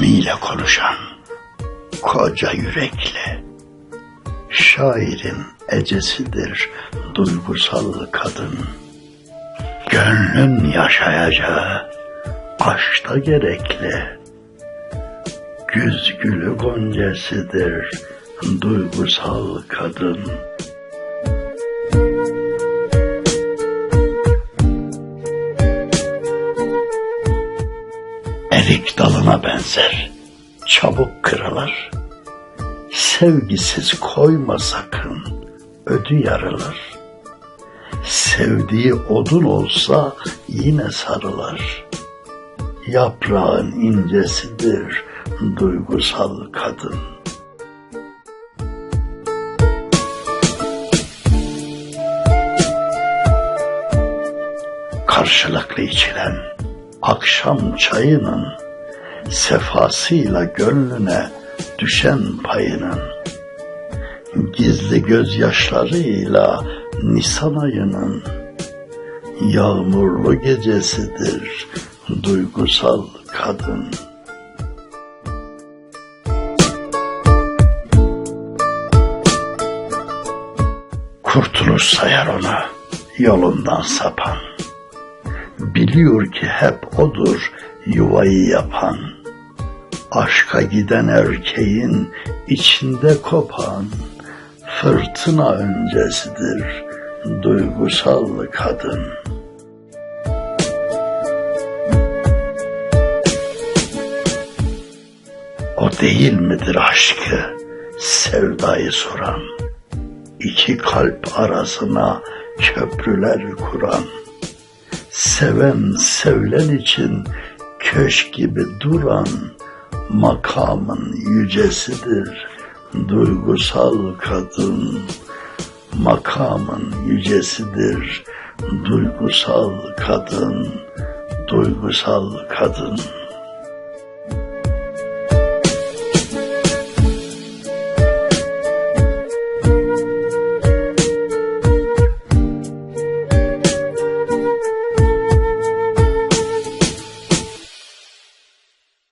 gemiyle konuşan koca yürekli şairin ecesidir duygusal kadın. Gönlün yaşayacağı aşkta gerekli. Güz gülü goncasıdır duygusal kadın. Erik dalına benzer, çabuk kırılır. Sevgisiz koyma sakın, ödü yarılır. Sevdiği odun olsa yine sarılır. Yaprağın incesidir duygusal kadın. Karşılıklı içilen akşam çayının sefasıyla gönlüne düşen payının gizli gözyaşlarıyla Nisan ayının yağmurlu gecesidir duygusal kadın. Kurtuluş sayar ona yolundan sapan. Biliyor ki hep odur yuvayı yapan. Aşka giden erkeğin içinde kopan fırtına öncesidir duygusal kadın. O değil midir aşkı, sevdayı soran, iki kalp arasına köprüler kuran, seven sevilen için köşk gibi duran, makamın yücesidir duygusal kadın. Makamın yücesidir duygusal kadın, duygusal kadın.